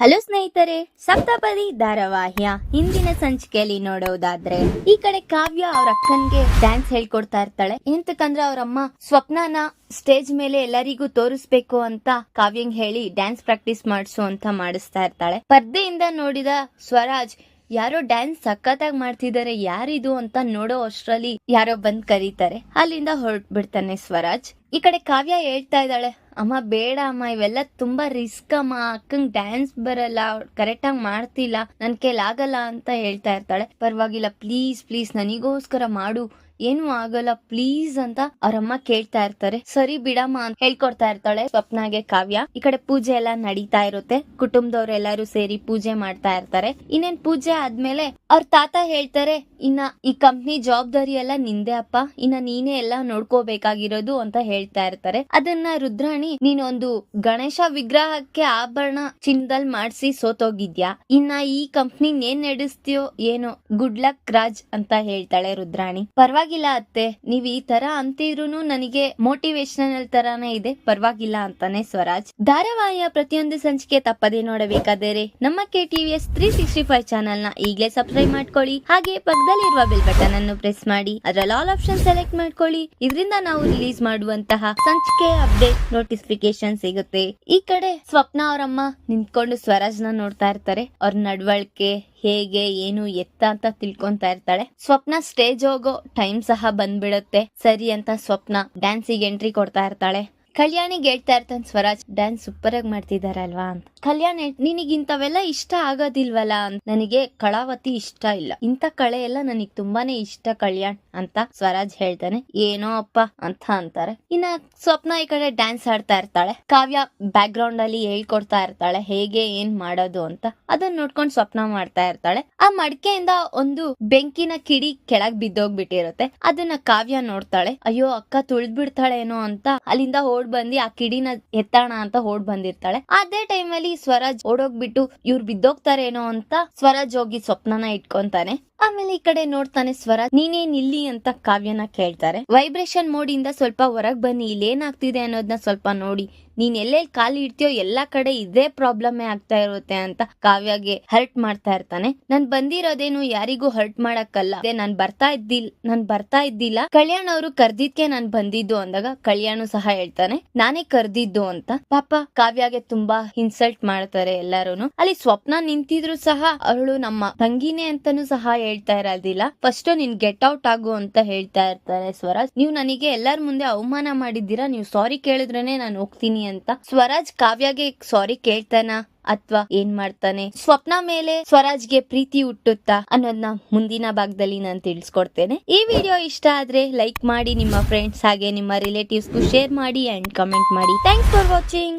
Hello ಸ್ನೇಹಿತರೆ, ಸಪ್ತಪದಿ ಧಾರಾವಾಹಿಯ ಹಿಂದಿನ ಸಂಚಿಕೆಯಲ್ಲಿ ನೋಡೋದಾದ್ರೆ ಈ ಕಡೆ ಕಾವ್ಯ ಅವ್ರ ಅಕ್ಕನ್ಗೆ ಡ್ಯಾನ್ಸ್ ಹೇಳ್ಕೊಡ್ತಾ ಇರ್ತಾಳೆ. ಎಂತಕಂದ್ರೆ ಅವ್ರಮ್ಮ ಸ್ವಪ್ನನ ಸ್ಟೇಜ್ ಮೇಲೆ ಎಲ್ಲರಿಗೂ ತೋರಿಸ್ಬೇಕು ಅಂತ ಕಾವ್ಯಂಗ್ ಹೇಳಿ ಡ್ಯಾನ್ಸ್ ಪ್ರಾಕ್ಟೀಸ್ ಮಾಡಿಸು ಅಂತ ಮಾಡಿಸ್ತಾ ಇರ್ತಾಳೆ. ಪರ್ದೆಯಿಂದ ನೋಡಿದ ಸ್ವರಾಜ್, ಯಾರೋ ಡ್ಯಾನ್ಸ್ ಸಖತ್ತಾಗಿ ಮಾಡ್ತಿದ್ದಾರೆ ಯಾರಿದು ಅಂತ ನೋಡೋ ಅಷ್ಟ್ರಲ್ಲಿ ಯಾರೋ ಬಂದ್ ಕರೀತಾರೆ. ಅಲ್ಲಿಂದ ಹೊರಟ್ಬಿಡ್ತಾನೆ ಸ್ವರಾಜ್. ಈ ಕಡೆ ಕಾವ್ಯ ಹೇಳ್ತಾ ಇದ್ದಾಳೆ ಅಮ್ಮ ಬೇಡ ಅಮ್ಮ, ಇವೆಲ್ಲ ತುಂಬಾ ರಿಸ್ಕ್ ಅಮ್ಮ. ಅಕ್ಕಂಗ್ ಡ್ಯಾನ್ಸ್ ಬರಲ್ಲ ಕರೆಕ್ಟ್ ಆಗಿ ಮಾಡ್ತಿಲ್ಲ. ನನ್ ಕೈಲಾಗಲ್ಲ ಅಂತ ಹೇಳ್ತಾ ಇರ್ತಾಳೆ. ಪರವಾಗಿಲ್ಲ ಪ್ಲೀಸ್ ಪ್ಲೀಸ್ ನನಗೋಸ್ಕರ ಮಾಡು. ಏನು ಆಗಲ್ಲ ಪ್ಲೀಸ್ ಅಂತ ಅವರಮ್ಮ ಕೇಳ್ತಾ ಇರ್ತಾರೆ. ಸರಿ ಬಿಡಮ್ಮ ಅಂತ ಹೇಳ್ಕೊಡ್ತಾ ಇರ್ತಾಳೆ ಸ್ವಪ್ನಾಗೆ ಕಾವ್ಯ. ಈ ಕಡೆ ಪೂಜೆ ಎಲ್ಲ ನಡೀತಾ ಇರುತ್ತೆ. ಕುಟುಂಬದವ್ರೆಲ್ಲರೂ ಸೇರಿ ಪೂಜೆ ಮಾಡ್ತಾ ಇರ್ತಾರೆ. ಇನ್ನೇನ್ ಪೂಜೆ ಆದ್ಮೇಲೆ ಅವ್ರ ತಾತ ಹೇಳ್ತಾರೆ, ಇನ್ನ ಈ ಕಂಪ್ನಿ ಜವಾಬ್ದಾರಿ ಎಲ್ಲ ನಿಂದೆ ಅಪ್ಪ. ಇನ್ನ ನೀನೇ ಎಲ್ಲ ನೋಡ್ಕೋಬೇಕಾಗಿರೋದು ಅಂತ ಹೇಳ್ತಾ ಇರ್ತಾರೆ. ಅದನ್ನ ರುದ್ರಾಣಿ ನೀನೊಂದು ಗಣೇಶ ವಿಗ್ರಹಕ್ಕೆ ಆಭರಣ ಚಿನ್ನದಲ್ ಮಾಡಿಸಿ ಸೋತೋಗಿದ್ಯಾ? ಇನ್ನ ಈ ಕಂಪ್ನಿ ಏನ್ ನಡೆಸ್ತೀಯೋ ಏನೋ? ಗುಡ್ ಲಕ್ ರಾಜ್ ಅಂತ ಹೇಳ್ತಾಳೆ ರುದ್ರಾಣಿ. ಪರವಾಗಿಲ್ಲ ಅತ್ತೆ. ನೀವ್ ಈ ತರ ಅಂತಿದ್ರು ನನಗೆ ಮೋಟಿವೇಶನಲ್ ತರಾನೇ ಇದೆ. ಪರವಾಗಿಲ್ಲ ಅಂತಾನೆ ಸ್ವರಾಜ್. ಧಾರಾವಾಹಿಯ ಪ್ರತಿಯೊಂದು ಸಂಚಿಕೆ ತಪ್ಪದೇ ನೋಡಬೇಕಾದರೆ ನಮ್ಮ K TVS three sixty five ಚಾನಲ್ನ ಈಗಲೇ ಸಬ್ಸ್ಕ್ರೈಬ್ ಮಾಡ್ಕೊಳ್ಳಿ. ಹಾಗೆ ಪಕ್ಕದಲ್ಲಿರುವ ಬೆಲ್ ಬಟನ್ ಅನ್ನು ಪ್ರೆಸ್ ಮಾಡಿ. ಅದರಲ್ಲಿ ಆಲ್ ಆಪ್ಷನ್ ಸೆಲೆಕ್ಟ್ ಮಾಡ್ಕೊಳ್ಳಿ. ಇದರಿಂದ ನಾವು ರಿಲೀಸ್ ಮಾಡುವಂತಹ ಸಂಚಿಕೆ ಅಪ್ಡೇಟ್ ನೋಟಿಫಿಕೇಶನ್ ಸಿಗುತ್ತೆ. ಈ ಕಡೆ ಸ್ವಪ್ನ ಅವರಮ್ಮ ನಿಂತ್ಕೊಂಡು ಸ್ವರಾಜ್ನ ನೋಡ್ತಾ ಇರ್ತಾರೆ. ಅವ್ರ ನಡವಳಿಕೆ ಹೇಗೆ, ಏನು, ಎತ್ತ ಅಂತ ತಿಳ್ಕೊಂತಾ ಇರ್ತಾಳೆ. ಸ್ವಪ್ನ ಸ್ಟೇಜ್ ಹೋಗೋ ಟೈಮ್ ಸಹ ಬಂದ್ಬಿಡುತ್ತೆ. ಸರಿ ಅಂತ ಸ್ವಪ್ನ ಡ್ಯಾನ್ಸಿಗೆ ಎಂಟ್ರಿ ಕೊಡ್ತಾ ಇರ್ತಾಳೆ. ಕಲ್ಯಾಣಿಗೆ ಹೇಳ್ತಾ ಇರ್ತಾನೆ, ಸ್ವರಾಜ್ ಡ್ಯಾನ್ಸ್ ಸೂಪರ್ ಆಗಿ ಮಾಡ್ತಿದಾರಲ್ವಾ ಅಂತ. ಕಲ್ಯಾಣ್ ನಿನಗ್ ಇಂಥವೆಲ್ಲ ಇಷ್ಟ ಆಗೋದಿಲ್ವಲ್ಲ ನನಗೆ ಕಳಾವತಿ ಇಷ್ಟ ಇಲ್ಲ. ಇಂಥ ಕಳೆ ಎಲ್ಲ ನನಗ್ ತುಂಬಾನೇ ಇಷ್ಟ ಕಲ್ಯಾಣ್, ಅಂತ ಸ್ವರಾಜ್ ಹೇಳ್ತಾನೆ. ಏನೋ ಅಪ್ಪ, ಅಂತ ಅಂತಾರೆ. ಇನ್ನ ಸ್ವಪ್ನ ಈ ಕಡೆ ಡ್ಯಾನ್ಸ್ ಆಡ್ತಾ ಇರ್ತಾಳೆ. ಕಾವ್ಯ ಬ್ಯಾಕ್ ಗ್ರೌಂಡ್ ಅಲ್ಲಿ ಹೇಳ್ಕೊಡ್ತಾ ಇರ್ತಾಳೆ, ಹೇಗೆ, ಏನ್ ಮಾಡೋದು, ಅಂತ. ಅದನ್ನ ನೋಡ್ಕೊಂಡು ಸ್ವಪ್ನ ಮಾಡ್ತಾ ಇರ್ತಾಳೆ. ಆ ಮಡಿಕೆಯಿಂದ ಒಂದು ಬೆಂಕಿನ ಕಿಡಿ ಕೆಳಗ್ ಬಿದ್ದೋಗ್ಬಿಟ್ಟಿರುತ್ತೆ. ಅದನ್ನ ಕಾವ್ಯ ನೋಡ್ತಾಳೆ. ಅಯ್ಯೋ, ಅಕ್ಕ ತುಳಿದ್ಬಿಡ್ತಾಳೇನೋ ಅಂತ ಅಲ್ಲಿಂದ ಓಡ್ ಬಂದಿ ಆ ಕಿಡಿನ ಎತ್ತಾಣ ಅಂತ ಓಡ್ ಬಂದಿರ್ತಾಳೆ. ಅದೇ ಟೈಮ್ ಅಲ್ಲಿ ಸ್ವರಾಜ್ ಓಡೋಗ್ಬಿಟ್ಟು ಇವ್ರು ಬಿದ್ದೋಗ್ತಾರೇನೋ ಅಂತ ಸ್ವರಾಜ್ ಹೋಗಿ ಸ್ವಪ್ನನ ಇಟ್ಕೊಂತಾನೆ. ಆಮೇಲೆ ಈ ಕಡೆ ನೋಡ್ತಾನೆ ಸ್ವರಾಜ್ ನೀನೇನ್ ಇಲ್ಲಿ ಅಂತ ಕಾವ್ಯನ ಕೇಳ್ತಾರೆ. ವೈಬ್ರೇಷನ್ ಮೋಡ್ ಇಂದ ಸ್ವಲ್ಪ ಹೊರಗ್ ಬನ್ನಿ ಇಲ್ಲಿ ಏನಾಗ್ತಿದೆ ಅನ್ನೋದನ್ನ ಸ್ವಲ್ಪ ನೋಡಿ. ನೀನ್ ಎಲ್ಲೆಲ್ಲಿ ಖಾಲಿ ಇಡ್ತೀಯೋ ಎಲ್ಲಾ ಕಡೆ ಇದೇ ಪ್ರಾಬ್ಲಮ್ ಆಗ್ತಾ ಇರುತ್ತೆ ಅಂತ ಕಾವ್ಯಗೆ ಹರ್ಟ್ ಮಾಡ್ತಾ ಇರ್ತಾನೆ. ನಾನ್ ಬಂದಿರೋದೇನು ಯಾರಿಗೂ ಹರ್ಟ್ ಮಾಡಕ್ಕಲ್ಲ. ನಾನ್ ಬರ್ತಾ ಇದ್ದಿಲ್, ನಾನ್ ಬರ್ತಾ ಇದ್ದಿಲ್ಲ. ಕಲ್ಯಾಣ ಅವರು ಕರ್ದಿದ್ಕೆ ನಾನ್ ಬಂದಿದ್ದು ಅಂದಾಗ ಕಲ್ಯಾಣು ಸಹ ಹೇಳ್ತಾನೆ. ನಾನೇ ಕರ್ದಿದ್ದು ಅಂತ. ಪಾಪ ಕಾವ್ಯಗೆ ತುಂಬಾ ಇನ್ಸಲ್ಟ್ ಮಾಡ್ತಾರೆ ಎಲ್ಲಾರು ಅಲ್ಲಿ ಸ್ವಪ್ನ ನಿಂತಿದ್ರು ಸಹ ಅವಳು ನಮ್ಮ ತಂಗಿನೇ ಅಂತಾನು ಸಹ ಹೇಳ್ತಾ ಇರೋದಿಲ್ಲ. ಫಸ್ಟ್ ನೀನ್ ಗೆಟ್ ಔಟ್ ಆಗು ಅಂತ ಹೇಳ್ತಾ ಇರ್ತಾರೆ ಸ್ವರಾಜ್. ನೀವು ನನಗೆ ಎಲ್ಲಾರ ಮುಂದೆ ಅವಮಾನ ಮಾಡಿದ್ದೀರಾ? ನೀವು ಸಾರಿ ಕೇಳಿದ್ರೇನೆ ನಾನು ಹೋಗ್ತೀನಿ ಅಂತ. ಸ್ವರಾಜ್ ಕಾವ್ಯಗೆ ಸಾರಿ ಕೇಳ್ತಾನ? ಅಥವಾ ಏನ್ ಮಾಡ್ತಾನೆ? ಸ್ವಪ್ನ ಮೇಲೆ ಸ್ವರಾಜ್ಗೆ ಪ್ರೀತಿ ಹುಟ್ಟುತ್ತಾ? ಅನ್ನೋದನ್ನ ಮುಂದಿನ ಭಾಗದಲ್ಲಿ ನಾನು ತಿಳಿಸ್ಕೊಡ್ತೇನೆ. ಈ ವಿಡಿಯೋ ಇಷ್ಟ ಆದ್ರೆ ಲೈಕ್ ಮಾಡಿ, ನಿಮ್ಮ ಫ್ರೆಂಡ್ಸ್ ಹಾಗೆ ನಿಮ್ಮ ರಿಲೇಟಿವ್ಸ್ಗೂ ಶೇರ್ ಮಾಡಿ ಅಂಡ್ ಕಮೆಂಟ್ ಮಾಡಿ. Thanks for watching